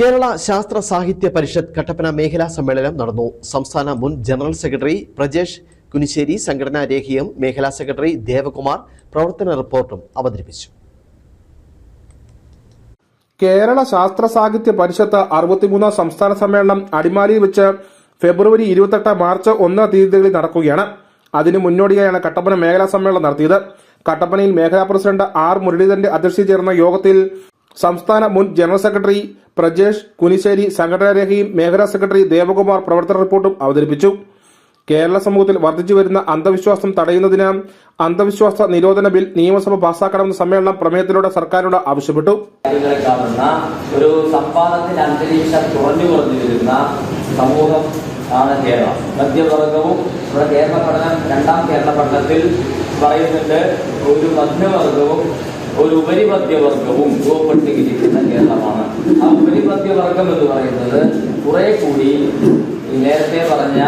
കേരള ശാസ്ത്ര സാഹിത്യ പരിഷത്ത് കട്ടപ്പന മേഖലാ സമ്മേളനം നടന്നു. സംസ്ഥാന മുൻ ജനറൽ സെക്രട്ടറി പ്രജേഷ് കുനിശ്ശേരി സംഘടനാ രേഖയും മേഖലാ സെക്രട്ടറി ദേവകുമാർ പ്രവർത്തന റിപ്പോർട്ടും അവതരിപ്പിച്ചു. കേരള ശാസ്ത്ര സാഹിത്യ പരിഷത്ത് അറുപത്തിമൂന്നാം സംസ്ഥാന സമ്മേളനം അടിമാലിയിൽ വെച്ച് ഫെബ്രുവരി ഇരുപത്തെട്ട് മാർച്ച് ഒന്ന് തീയതികളിൽ നടക്കുകയാണ്. അതിനു മുന്നോടിയായാണ് കട്ടപ്പന മേഖലാ സമ്മേളനം നടത്തിയത്. കട്ടപ്പനയിൽ മേഖലാ പ്രസിഡന്റ് ആർ മുരളീധരന്റെ അധ്യക്ഷതയിൽ ചേർന്ന യോഗത്തിൽ സംസ്ഥാന മുൻ ജനറൽ സെക്രട്ടറി പ്രജേഷ് കുനിശ്ശേരി സംഘടനാ രേഖയും മേഖലാ സെക്രട്ടറി ദേവകുമാർ പ്രവർത്തന റിപ്പോർട്ടും അവതരിപ്പിച്ചു. കേരള സമൂഹത്തിൽ വർദ്ധിച്ചു വരുന്ന അന്ധവിശ്വാസം തടയുന്നതിന് അന്ധവിശ്വാസ നിരോധന ബിൽ നിയമസഭ പാസാക്കണമെന്ന സമ്മേളനം പ്രമേയത്തിലൂടെ സർക്കാരിനോട് ആവശ്യപ്പെട്ടു. ഒരു സംവാദത്തിന്റെ അന്തരീക്ഷം കുറഞ്ഞു കുറഞ്ഞു വരുന്ന സമൂഹം ആണ് കേരളം. മധ്യവർഗവും കേരള പഠനം രണ്ടാം കേരള പഠനത്തിൽ പറയുന്നുണ്ട് ഒരു മധ്യവർഗവും ഒരു ഉപരിമധ്യവർഗവും രൂപപ്പെട്ടിരിക്കുന്ന കേരളമാണ്. ആ ഉപരിമധ്യവർഗം എന്ന് പറയുന്നത് കുറെ കൂടി നേരത്തെ പറഞ്ഞ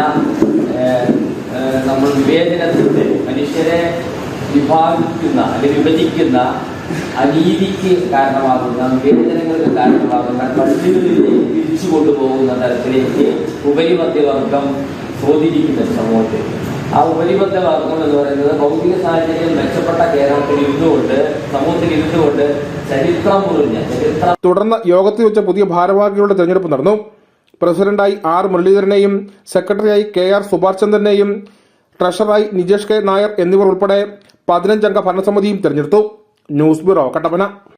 നമ്മൾ വിവേചനത്തിന്റെ മനുഷ്യരെ വിഭാഗിക്കുന്ന അല്ലെങ്കിൽ വിഭജിക്കുന്ന അനീതിക്ക് കാരണമാകുന്ന വിവേചനങ്ങൾക്ക് കാരണമാകുന്ന കള്ളികളിലേക്ക് തിരിച്ചു കൊണ്ടുപോകുന്ന തരത്തിലേക്ക് ഉപരിമധ്യവർഗം സ്വാധീനിക്കുന്ന സമൂഹത്തിൽ. ആ ഉപരിമധ്യവർഗം എന്ന് പറയുന്നത് ഭൗതിക സാഹചര്യം മെച്ചപ്പെട്ട കേരളത്തിൽ ഇരുന്നുകൊണ്ട് സമൂഹത്തിൽ ഇരുന്നുകൊണ്ട് ചരിത്രം മുറിഞ്ഞ ചരിത്രം തുടർന്ന് യോഗത്തിൽ വെച്ച പുതിയ ഭാരവാഹികളുടെ തെരഞ്ഞെടുപ്പ് നടന്നു. പ്രസിഡന്റായി ആർ മുരളീധരനെയും സെക്രട്ടറിയായി കെ ആർ സുഭാഷ് ചന്ദ്രനെയും ട്രഷറായി നിജേഷ് കെ നായർ എന്നിവർ ഉൾപ്പെടെ പതിനഞ്ചംഗ ഭരണസമിതിയും തെരഞ്ഞെടുത്തു. News bureau Kattappana.